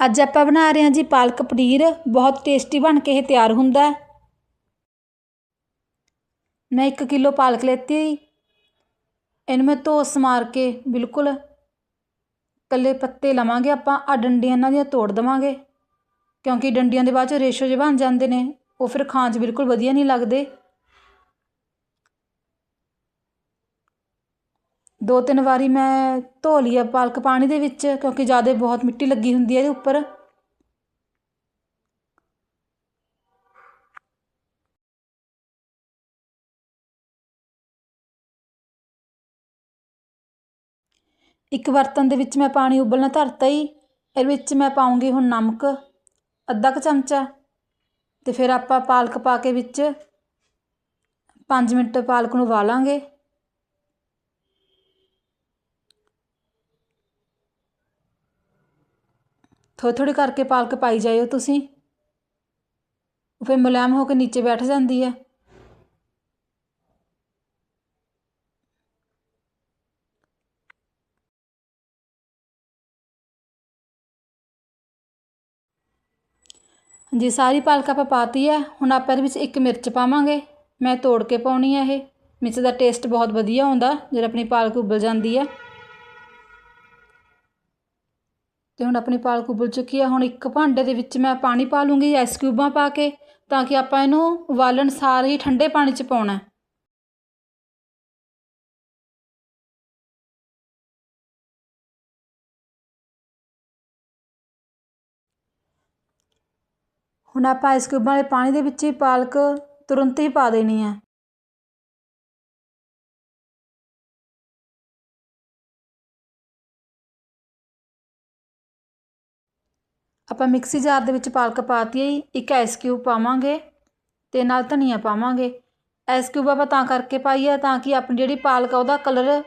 ਅੱਜ ਆਪਾਂ ਬਣਾ ਰਹੇ ਹਾਂ ਜੀ ਪਾਲਕ ਪਨੀਰ, ਬਹੁਤ ਟੇਸਟੀ ਬਣ ਕੇ ਇਹ ਤਿਆਰ ਹੁੰਦਾ ਹੈ। ਮੈਂ 1 ਕਿਲੋ ਪਾਲਕ ਲੈਤੀ ਇਹਨੂੰ ਮੈਂ ਧੋ ਸਮਾਰ ਕੇ ਬਿਲਕੁਲ ਇਕੱਲੇ ਪੱਤੇ ਲਵਾਂਗੇ ਆਪਾਂ ਆ ਡੰਡੀਆਂ ਇਹਨਾਂ ਦੀਆਂ ਤੋੜ ਦੇਵਾਂਗੇ। ਕਿਉਂਕਿ ਡੰਡੀਆਂ ਦੇ ਬਾਅਦ 'ਚ ਰੇਸ਼ੋ ਜਿਹੇ ਬਣ ਜਾਂਦੇ ਨੇ, ਉਹ ਫਿਰ ਖਾਣ 'ਚ ਬਿਲਕੁਲ ਵਧੀਆ ਨਹੀਂ ਲੱਗਦੇ। ਦੋ ਤਿੰਨ ਵਾਰੀ ਮੈਂ ਧੋ ਲਈ ਆ ਪਾਲਕ ਪਾਣੀ ਦੇ ਵਿੱਚ, ਕਿਉਂਕਿ ਜ਼ਿਆਦਾ ਬਹੁਤ ਮਿੱਟੀ ਲੱਗੀ ਹੁੰਦੀ ਹੈ ਇਹਦੇ ਉੱਪਰ। ਇੱਕ ਬਰਤਨ ਦੇ ਵਿੱਚ ਮੈਂ ਪਾਣੀ ਉਬਲਣਾ ਧਰਤਾ ਹੀ ਇਹਦੇ ਵਿੱਚ ਮੈਂ ਪਾਉਂਗੀ ਹੁਣ ਨਮਕ, ਅੱਧਾ ਕੁ ਚਮਚਾ ਅਤੇ ਫਿਰ ਆਪਾਂ ਪਾਲਕ ਪਾ ਕੇ ਵਿੱਚ ਪੰਜ ਮਿੰਟ ਪਾਲਕ ਨੂੰ ਉਬਾਲਾਂਗੇ। ਥੋੜ੍ਹੀ ਥੋੜ੍ਹੀ ਕਰਕੇ ਪਾਲਕ ਪਾਈ ਜਾਇਓ ਤੁਸੀਂ। ਫਿਰ ਮੁਲਾਇਮ ਹੋ ਕੇ ਨੀਚੇ ਬੈਠ ਜਾਂਦੀ ਹੈ। ਜੀ ਸਾਰੀ ਪਾਲਕ ਆਪਾਂ ਪਾਤੀ ਹੈ। ਹੁਣ ਆਪਾਂ ਇਹਦੇ ਵਿੱਚ ਇੱਕ ਮਿਰਚ ਪਾਵਾਂਗੇ। ਮੈਂ ਤੋੜ ਕੇ ਪਾਉਣੀ ਹੈ ਇਹ। ਮਿਰਚ ਦਾ ਟੇਸਟ ਬਹੁਤ ਵਧੀਆ ਹੁੰਦਾ ਜਦੋਂ ਆਪਣੀ ਪਾਲਕ ਉਬਲ ਜਾਂਦੀ ਹੈ। ਅਤੇ ਹੁਣ ਆਪਣੀ ਪਾਲਕ ਉਬਲ ਚੁੱਕੀ ਹੈ ਹੁਣ ਇੱਕ ਭਾਂਡੇ ਦੇ ਵਿੱਚ ਮੈਂ ਪਾਣੀ ਪਾ ਲੂੰਗੀ ਆਈਸ ਕਿਊਬਾਂ ਪਾ ਕੇ, ਤਾਂ ਕਿ ਆਪਾਂ ਇਹਨੂੰ ਉਬਾਲਣ ਸਾਰ ਹੀ ਠੰਡੇ ਪਾਣੀ 'ਚ ਪਾਉਣਾ ਹੁਣ ਆਪਾਂ ਆਈਸ ਕਿਊਬਾਂ ਵਾਲੇ ਪਾਣੀ ਦੇ ਵਿੱਚ ਹੀ ਪਾਲਕ ਤੁਰੰਤ ਹੀ ਪਾ ਦੇਣੀ ਹੈ। ਆਪਾਂ ਮਿਕਸੀ ਜਾਰ ਦੇ ਵਿੱਚ ਪਾਲਕ ਪਾਤੀ ਹੈ, ਇੱਕ ਆਈਸ ਕਿਊਬ ਪਾਵਾਂਗੇ ਅਤੇ ਨਾਲ ਧਨੀਆ ਪਾਵਾਂਗੇ। ਆਈਸ ਕਿਊਬ ਆਪਾਂ ਤਾਂ ਕਰਕੇ ਪਾਈ ਹੈ ਤਾਂ ਕਿ ਆਪਣੀ ਜਿਹੜੀ ਪਾਲਕ ਆ ਉਹਦਾ ਕਲਰ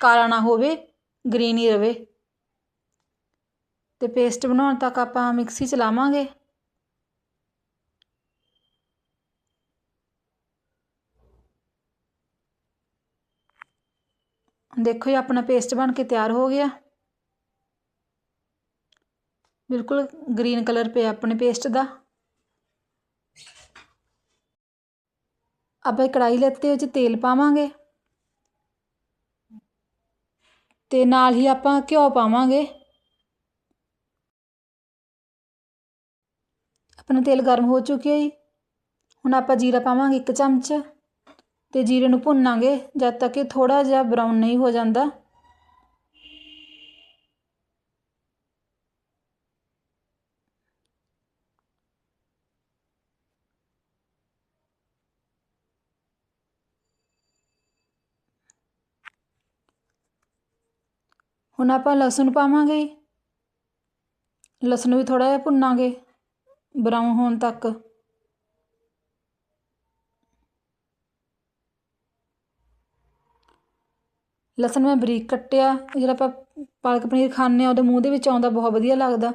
ਕਾਲਾ ਨਾ ਹੋਵੇ ਗਰੀਨ ਹੀ ਰਵੇ। ਅਤੇ ਪੇਸਟ ਬਣਾਉਣ ਤੱਕ ਆਪਾਂ ਮਿਕਸੀ ਚਲਾਵਾਂਗੇ ਦੇਖੋ ਜੀ, ਆਪਣਾ ਪੇਸਟ ਬਣ ਕੇ ਤਿਆਰ ਹੋ ਗਿਆ। ਬਿਲਕੁਲ ਗ੍ਰੀਨ ਕਲਰ ਪਿਆ ਆਪਣੇ ਪੇਸਟ ਦਾ। ਆਪਾਂ ਕੜਾਈ ਲੈਤੇ ਉਹ 'ਚ ਤੇਲ ਪਾਵਾਂਗੇ। ਤੇ ਨਾਲ ਹੀ ਆਪਾਂ ਘਿਓ ਪਾਵਾਂਗੇ। ਆਪਣਾ ਤੇਲ ਗਰਮ ਹੋ ਚੁੱਕਿਆ ਜੀ। ਹੁਣ ਆਪਾਂ ਜੀਰਾ ਪਾਵਾਂਗੇ ਇੱਕ ਚਮਚ ਤੇ ਜੀਰੇ ਨੂੰ ਭੁੰਨਾਂਗੇ ਜਦ ਤੱਕ ਇਹ ਥੋੜਾ ਜਿਹਾ ਬਰਾਊਨ ਨਹੀਂ ਹੋ ਜਾਂਦਾ। ਹੁਣ ਆਪਾਂ ਲਸਣ ਪਾਵਾਂਗੇ। ਲਸਣ ਵੀ ਥੋੜ੍ਹਾ ਜਿਹਾ ਭੁੰਨਾਂਗੇ ਬਰਾਊਨ ਹੋਣ ਤੱਕ। ਲਸਣ ਮੈਂ ਬਰੀਕ ਕੱਟਿਆ, ਜਿਹੜਾ ਆਪਾਂ ਪਾਲਕ ਪਨੀਰ ਖਾਂਦੇ ਆ ਉਹਦੇ ਮੂੰਹ ਦੇ ਵਿੱਚ ਆਉਂਦਾ, ਬਹੁਤ ਵਧੀਆ ਲੱਗਦਾ।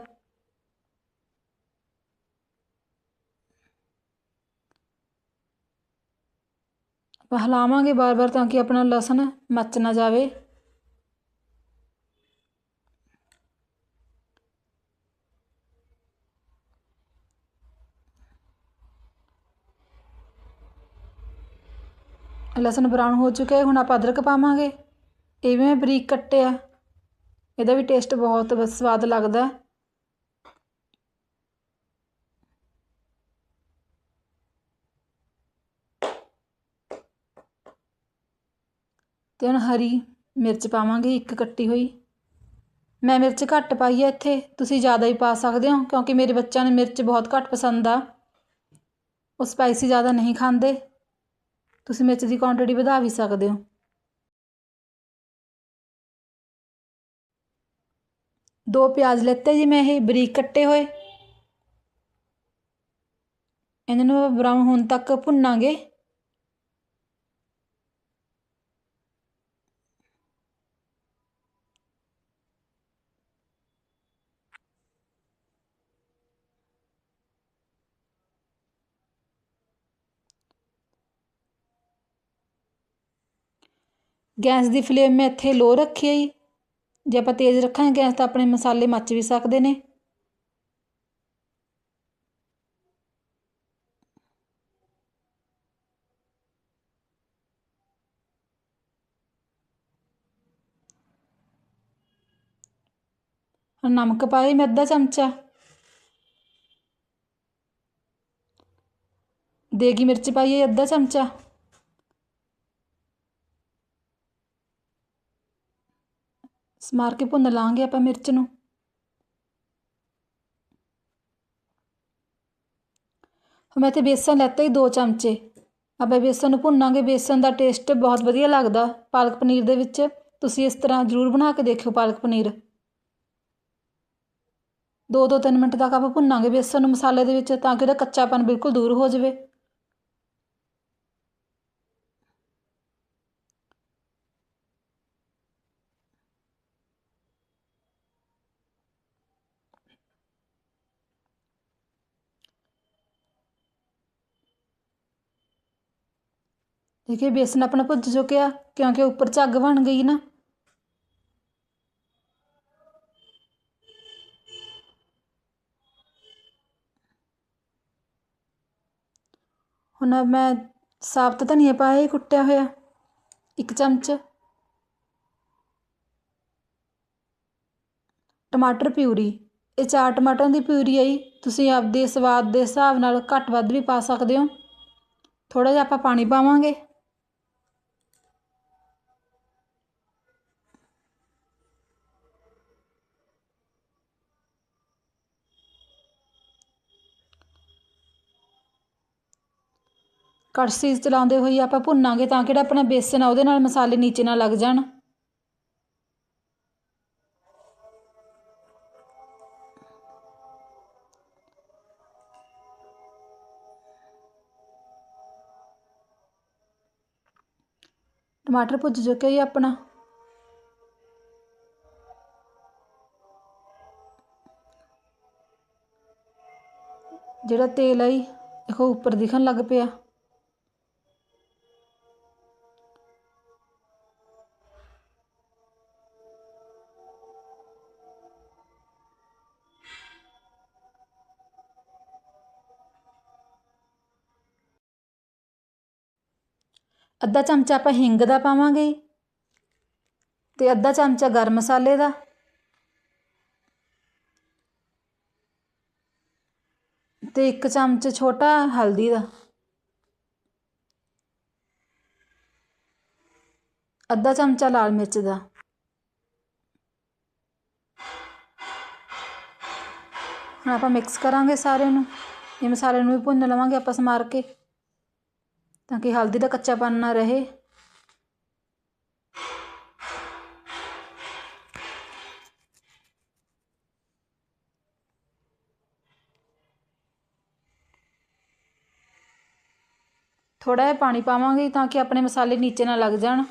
ਆਪਾਂ ਹਿਲਾਵਾਂਗੇ ਬਾਰ-ਬਾਰ ਤਾਂ ਕਿ ਆਪਣਾ ਲਸਣ ਮੱਚ ਨਾ ਜਾਵੇ। ਲਸਣ ਬਰਾਊਨ ਹੋ ਚੁੱਕਿਆ ਹੈ, ਹੁਣ ਆਪਾਂ ਅਦਰਕ ਪਾਵਾਂਗੇ। ਇਹ ਵੀ ਮੈਂ ਬਰੀਕ ਕੱਟਿਆ ਇਹਦਾ ਵੀ ਟੇਸਟ ਬਹੁਤ ਸਵਾਦ ਲੱਗਦਾ ਤੇ ਹੁਣ ਹਰੀ ਮਿਰਚ ਪਾਵਾਂਗੇ, ਇੱਕ ਕੱਟੀ ਹੋਈ। ਮੈਂ ਮਿਰਚ ਘੱਟ ਪਾਈ ਹੈ ਇੱਥੇ, ਤੁਸੀਂ ਜ਼ਿਆਦਾ ਹੀ ਪਾ ਸਕਦੇ ਹੋ, ਕਿਉਂਕਿ ਮੇਰੇ ਬੱਚਿਆਂ ਨੂੰ ਮਿਰਚ ਬਹੁਤ ਘੱਟ ਪਸੰਦ ਆ। ਉਹ ਸਪਾਈਸੀ ਜ਼ਿਆਦਾ ਨਹੀਂ ਖਾਂਦੇ। ਤੁਸੀਂ ਮਿਰਚ ਦੀ ਕੁਆਂਟੀਟੀ ਵਧਾ ਵੀ ਸਕਦੇ ਹੋ। ਦੋ ਪਿਆਜ਼ ਲੈਤੇ ਜੀ ਮੈਂ ਇਹ ਬਰੀਕ ਕੱਟੇ ਹੋਏ। ਇਹਨਾਂ ਨੂੰ ਬਰਾਊਨ ਹੋਣ ਤੱਕ ਭੁੰਨਾਂਗੇ। गैस की फ्लेम मैं इतने लो रखी है जी जो आप तेज़ रखा गैस तो अपने मसाले मच भी सकते ने नमक पाए मैं अद्धा चमचा देगी मिर्च पाइए अद्धा चमचा ਮਾਰ ਕੇ ਭੁੰਨ ਲਾਂਗੇ ਆਪਾਂ ਮਿਰਚ ਨੂੰ। ਮੈਂ ਤੇ ਬੇਸਨ ਲੈਤਾ ਹੀ ਦੋ ਚਮਚੇ। ਆਪਾਂ ਬੇਸਨ ਨੂੰ ਭੁੰਨਾਂਗੇ, ਬੇਸਨ ਦਾ ਟੇਸਟ ਬਹੁਤ ਵਧੀਆ ਲੱਗਦਾ ਪਾਲਕ ਪਨੀਰ ਦੇ ਵਿੱਚ। ਤੁਸੀਂ ਇਸ ਤਰ੍ਹਾਂ ਜ਼ਰੂਰ ਬਣਾ ਕੇ ਦੇਖਿਓ ਪਾਲਕ ਪਨੀਰ। ਦੋ ਦੋ ਤਿੰਨ ਮਿੰਟ ਤੱਕ ਆਪਾਂ ਭੁੰਨਾਂਗੇ ਬੇਸਨ ਨੂੰ ਮਸਾਲੇ ਦੇ ਵਿੱਚ ਤਾਂ ਕਿ ਉਹਦਾ ਕੱਚਾਪਨ ਬਿਲਕੁਲ ਦੂਰ ਹੋ ਜਾਵੇ। ਦੇਖਿਏ ਬੇਸਨ ਆਪਣਾ ਭੁੱਜ ਚੁੱਕਿਆ, ਕਿਉਂਕਿ ਉੱਪਰ ਝੱਗ ਬਣ ਗਈ ਨਾ। ਹੁਣ ਮੈਂ ਸਾਬਤ ਧਨੀਆ ਪਾਇਆ ਕੁੱਟਿਆ ਹੋਇਆ, ਇੱਕ ਚਮਚ। ਟਮਾਟਰ ਪਿਊਰੀ, ਇਹ ਚਾਰ ਟਮਾਟਰਾਂ ਦੀ ਪਿਊਰੀ ਆਈ, ਤੁਸੀਂ ਆਪਦੇ ਸਵਾਦ ਦੇ ਹਿਸਾਬ ਨਾਲ ਘੱਟ ਵੱਧ ਵੀ ਪਾ ਸਕਦੇ ਹੋ। ਥੋੜ੍ਹਾ ਜਿਹਾ ਆਪਾਂ ਪਾਣੀ ਪਾਵਾਂਗੇ। ਕੜਛੀ ਚਲਾਉਂਦੇ ਹੋਈ ਆਪਾਂ ਭੁੰਨਾਂਗੇ ਤਾਂ ਕਿਹੜਾ ਆਪਣਾ ਬੇਸਨ ਆ, ਉਹਦੇ ਨਾਲ ਮਸਾਲੇ ਨੀਚੇ ਨਾ ਲੱਗ ਜਾਣ। ਟਮਾਟਰ ਭੁੱਜ ਚੁੱਕਿਆ ਜੀ ਆਪਣਾ। ਜਿਹੜਾ ਤੇਲ ਆ ਜੀ ਦੇਖੋ ਉੱਪਰ ਦਿਖਣ ਲੱਗ ਪਿਆ। ਅੱਧਾ ਚਮਚਾ ਆਪਾਂ ਹਿੰਗ ਦਾ ਪਾਵਾਂਗੇ ਤੇ ਅੱਧਾ ਚਮਚਾ ਗਰਮ ਮਸਾਲੇ ਦਾ। ਤੇ ਇੱਕ ਚਮਚ ਛੋਟਾ ਹਲਦੀ ਦਾ। ਅੱਧਾ ਚਮਚਾ ਲਾਲ ਮਿਰਚ ਦਾ। ਹੁਣ ਆਪਾਂ ਮਿਕਸ ਕਰਾਂਗੇ ਸਾਰੇ ਨੂੰ। ਇਹ ਮਸਾਲੇ ਨੂੰ ਵੀ ਭੁੰਨ ਲਵਾਂਗੇ ਆਪਾਂ ਸਮਾਰ ਕੇ। ਤਾਂ ਕਿ ਹਲਦੀ ਦਾ ਕੱਚਾਪਨ ਨਾ ਰਹੇ। ਥੋੜਾ ਜਿਹਾ ਪਾਣੀ ਪਾਵਾਂਗੇ ਤਾਂ ਕਿ ਆਪਣੇ ਮਸਾਲੇ ਨੀਚੇ ਨਾ ਲੱਗ ਜਾਣ।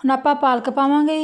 ਹੁਣ ਆਪਾਂ ਪਾਲਕ ਪਾਵਾਂਗੇ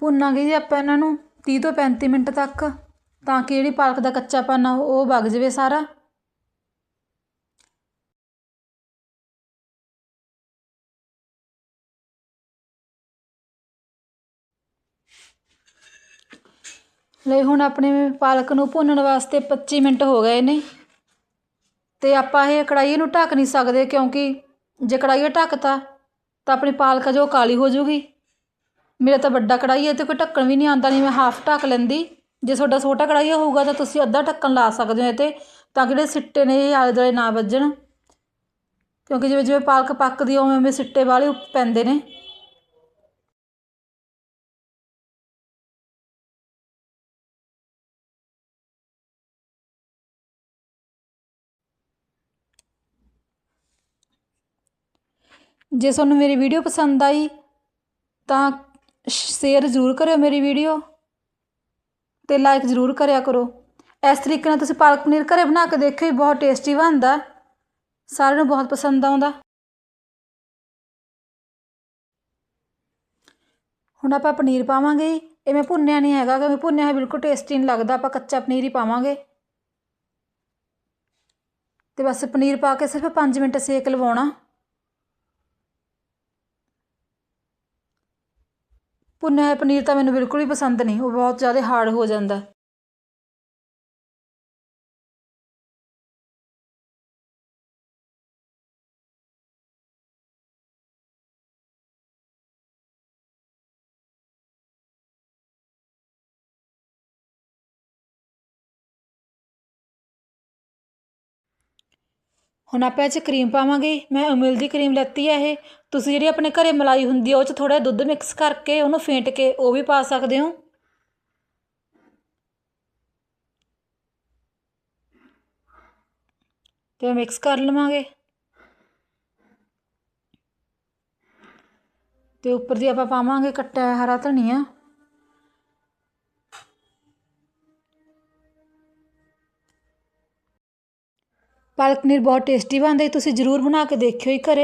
ਭੁੰਨਾਂਗੇ ਜੀ ਆਪਾਂ ਇਹਨਾਂ ਨੂੰ ਤੀਹ ਤੋਂ ਪੈਂਤੀ ਮਿੰਟ ਤੱਕ, ਤਾਂ ਕਿ ਜਿਹੜੀ ਪਾਲਕ ਦਾ ਕੱਚਾਪਨ ਆ, ਉਹ ਵਗ ਜਾਵੇ ਸਾਰਾ। ਲੈ ਹੁਣ ਆਪਣੇ ਪਾਲਕ ਨੂੰ ਭੁੰਨਣ ਵਾਸਤੇ 25 ਮਿੰਟ ਹੋ ਗਏ ਨੇ। ਤੇ ਆਪਾਂ ਇਹ ਕੜਾਈ ਨੂੰ ਢੱਕ ਨਹੀਂ ਸਕਦੇ, ਕਿਉਂਕਿ ਜੇ ਕੜਾਈ ਢੱਕਤਾ, ਤਾਂ ਆਪਣੀ ਪਾਲਕ ਜੋ ਕਾਲੀ ਹੋ ਜੂਗੀ ਮੇਰਾ ਤਾਂ ਵੱਡਾ ਕੜਾਈ ਹੈ ਤੇ ਕੋਈ ਢੱਕਣ ਵੀ ਨਹੀਂ ਆਉਂਦਾ, ਨਹੀਂ ਮੈਂ ਹਾਫ ਢੱਕ ਲੈਂਦੀ। ਜੇ ਤੁਹਾਡਾ ਛੋਟਾ ਕੜਾਈ ਹੋਊਗਾ ਤਾਂ ਤੁਸੀਂ ਅੱਧਾ ਢੱਕਣ ਲਾ ਸਕਦੇ ਹੋ ਇਹ 'ਤੇ ਤਾਂ ਕਿ ਜਿਹੜੇ ਸਿੱਟੇ ਨੇ ਇਹ ਆਲੇ ਦੁਆਲੇ ਨਾ ਵੱਜਣ। ਕਿਉਂਕਿ ਜਿਵੇਂ ਜਿਵੇਂ ਪਾਲਕ ਪੱਕਦੀ ਉਵੇਂ ਉਵੇਂ ਸਿੱਟੇ ਵਾਲੇ ਪੈਂਦੇ ਨੇ। ਜੇ ਤੁਹਾਨੂੰ ਮੇਰੀ ਵੀਡੀਓ ਪਸੰਦ ਆਈ, ਤਾਂ ਸ਼ੇਅਰ ਜ਼ਰੂਰ ਕਰਿਓ ਮੇਰੀ ਵੀਡੀਓ ਤੇ ਲਾਈਕ ਜ਼ਰੂਰ ਕਰਿਆ ਕਰੋ। ਇਸ ਤਰੀਕੇ ਨਾਲ ਤੁਸੀਂ ਪਾਲਕ ਪਨੀਰ ਘਰੇ ਬਣਾ ਕੇ ਦੇਖਿਓ ਜੀ, ਬਹੁਤ ਟੇਸਟੀ ਬਣਦਾ। ਸਾਰਿਆਂ ਨੂੰ ਬਹੁਤ ਪਸੰਦ ਆਉਂਦਾ। ਹੁਣ ਆਪਾਂ ਪਨੀਰ ਪਾਵਾਂਗੇ। ਜੀ। ਇਹ ਮੈਂ ਭੁੰਨਿਆ ਨਹੀਂ ਹੈਗਾ ਕਿਉਂਕਿ ਭੁੰਨਿਆ ਹੋਇਆ ਬਿਲਕੁਲ ਟੇਸਟੀ ਨਹੀਂ ਲੱਗਦਾ। ਆਪਾਂ ਕੱਚਾ ਪਨੀਰ ਹੀ ਪਾਵਾਂਗੇ। ਤੇ ਬਸ ਪਨੀਰ ਪਾ ਕੇ ਸਿਰਫ 5 ਮਿੰਟ ਸੇਕ ਲਵਾਉਣਾ। ਭੁੰਨਿਆ ਹੋਇਆ ਪਨੀਰ ਤਾਂ ਮੈਨੂੰ ਬਿਲਕੁਲ ਹੀ ਪਸੰਦ ਨਹੀਂ, ਉਹ ਬਹੁਤ ਜ਼ਿਆਦਾ ਹਾਰਡ ਹੋ ਜਾਂਦਾ। ਹੁਣ ਆਪਾਂ ਇਹ 'ਚ ਕਰੀਮ ਪਾਵਾਂਗੇ। ਮੈਂ ਅਮੂਲ ਦੀ ਕਰੀਮ ਲੈਤੀ ਹੈ ਇਹ। ਤੁਸੀਂ ਜਿਹੜੀ ਆਪਣੇ ਘਰੇ ਮਲਾਈ ਹੁੰਦੀ ਆ, ਉਹ 'ਚ ਥੋੜ੍ਹਾ ਜਿਹਾ ਦੁੱਧ ਮਿਕਸ ਕਰਕੇ ਉਹਨੂੰ ਫੇਂਟ ਕੇ ਉਹ ਵੀ ਪਾ ਸਕਦੇ ਹੋ। ਤੇ ਮਿਕਸ ਕਰ ਲਵਾਂਗੇ। ਤੇ ਉੱਪਰ ਦੀ ਆਪਾਂ ਪਾਵਾਂਗੇ ਕੱਟਿਆ ਹੋਇਆ ਹਰਾ ਧਨੀਆ। ਪਾਲਕ ਪਨੀਰ ਬਹੁਤ ਟੇਸਟੀ ਬਣਦਾ ਜੀ ਤੁਸੀਂ ਜ਼ਰੂਰ ਬਣਾ ਕੇ ਦੇਖਿਓ ਹੀ ਘਰ।